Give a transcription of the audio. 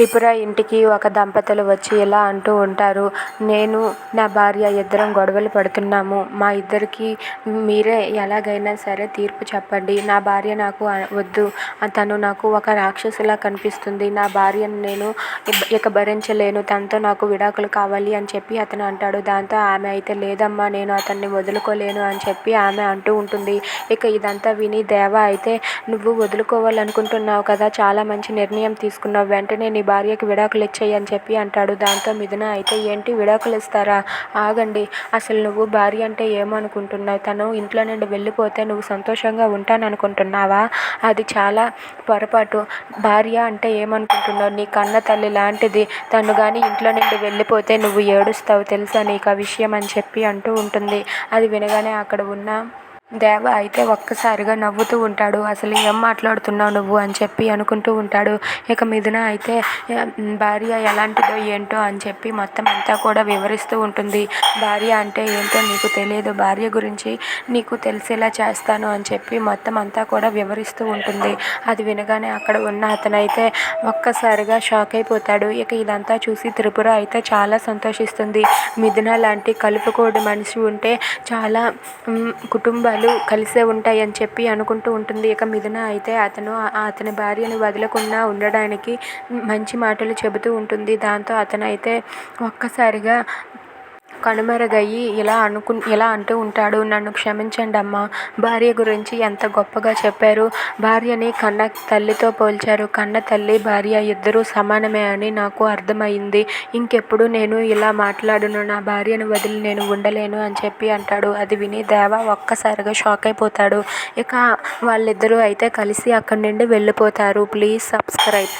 త్రిపుర ఇంటికి ఒక దంపతులు వచ్చి ఇలా అంటూ ఉంటారు నేను నా భార్య ఇద్దరం గొడవలు పడుతున్నాము. మా ఇద్దరికి మీరే ఎలాగైనా సరే తీర్పు చెప్పండి. నా భార్య నాకు వద్దు. తను నాకు ఒక రాక్షసులా కనిపిస్తుంది. నా భార్యను నేను ఇక భరించలేను. తనతో నాకు విడాకులు కావాలి అని చెప్పి అతను అంటాడు. దాంతో ఆమె అయితే లేదమ్మా నేను అతన్ని వదులుకోలేను అని చెప్పి ఆమె అంటూ ఉంటుంది. ఇక ఇదంతా విని దేవ అయితే నువ్వు వదులుకోవాలనుకుంటున్నావు కదా చాలా మంచి నిర్ణయం తీసుకున్నావు. వెంటనే నీ భార్యకి విడాకులు ఇచ్చేయి అని చెప్పి అంటాడు. దాంతో మిథున అయితే ఏంటి విడాకులు ఇస్తారా? ఆగండి. అసలు నువ్వు భార్య అంటే ఏమనుకుంటున్నావు? తను ఇంట్లో నుండి వెళ్ళిపోతే నువ్వు సంతోషంగా ఉంటాననుకుంటున్నావా? అది చాలా పొరపాటు. భార్య అంటే ఏమనుకుంటున్నావు? నీ కన్న తల్లి లాంటిది. తను కానీ ఇంట్లో నుండి వెళ్ళిపోతే నువ్వు ఏడుస్తావు తెలుసా నీకు ఆ విషయం? అని చెప్పి అంటూ ఉంటుంది. అది వినగానే అక్కడ ఉన్న దేవ అయితే ఒక్కసారిగా నవ్వుతూ ఉంటాడు. అసలు ఏం మాట్లాడుతున్నావు నువ్వు? అని చెప్పి అనుకుంటూ ఉంటాడు. ఇక మిథున అయితే భార్య ఎలాంటిదో ఏంటో? అని చెప్పి మొత్తం అంతా కూడా వివరిస్తూ ఉంటుంది. భార్య అంటే ఏంటో నీకు తెలియదు. భార్య గురించి నీకు తెలిసేలా చేస్తాను అని చెప్పి మొత్తం అంతా కూడా వివరిస్తూ ఉంటుంది. అది వినగానే అక్కడ ఉన్న అతనైతే ఒక్కసారిగా షాక్ అయిపోతాడు. ఇక ఇదంతా చూసి త్రిపుర అయితే చాలా సంతోషిస్తుంది. మిథున లాంటి కలుపుకోడి మనిషి ఉంటే చాలా కుటుంబాలు జీవితాలు కలిసే ఉంటాయి అని చెప్పి అనుకుంటూ ఉంటుంది. ఇక మిథున అయితే అతను అతని భార్యను వదలకుండా ఉండడానికి మంచి మాటలు చెబుతూ ఉంటుంది. దాంతో అతనైతే ఒక్కసారిగా కనుమరుగయ్యి ఇలా అనుకు ఇలా అంటూ ఉంటాడు. నన్ను క్షమించండి అమ్మా భార్య గురించి ఎంత గొప్పగా చెప్పారు. భార్యని కన్న తల్లితో పోల్చారు. కన్న తల్లి భార్య ఇద్దరూ సమానమే అని నాకు అర్థమైంది. ఇంకెప్పుడు నేను ఇలా మాట్లాడును. నా భార్యను వదిలి నేను ఉండలేను అని చెప్పి అంటాడు. అది విని దేవ ఒక్కసారిగా షాక్ అయిపోతాడు. ఇక వాళ్ళిద్దరూ అయితే కలిసి అక్కడి నుండి వెళ్ళిపోతారు. Please subscribe.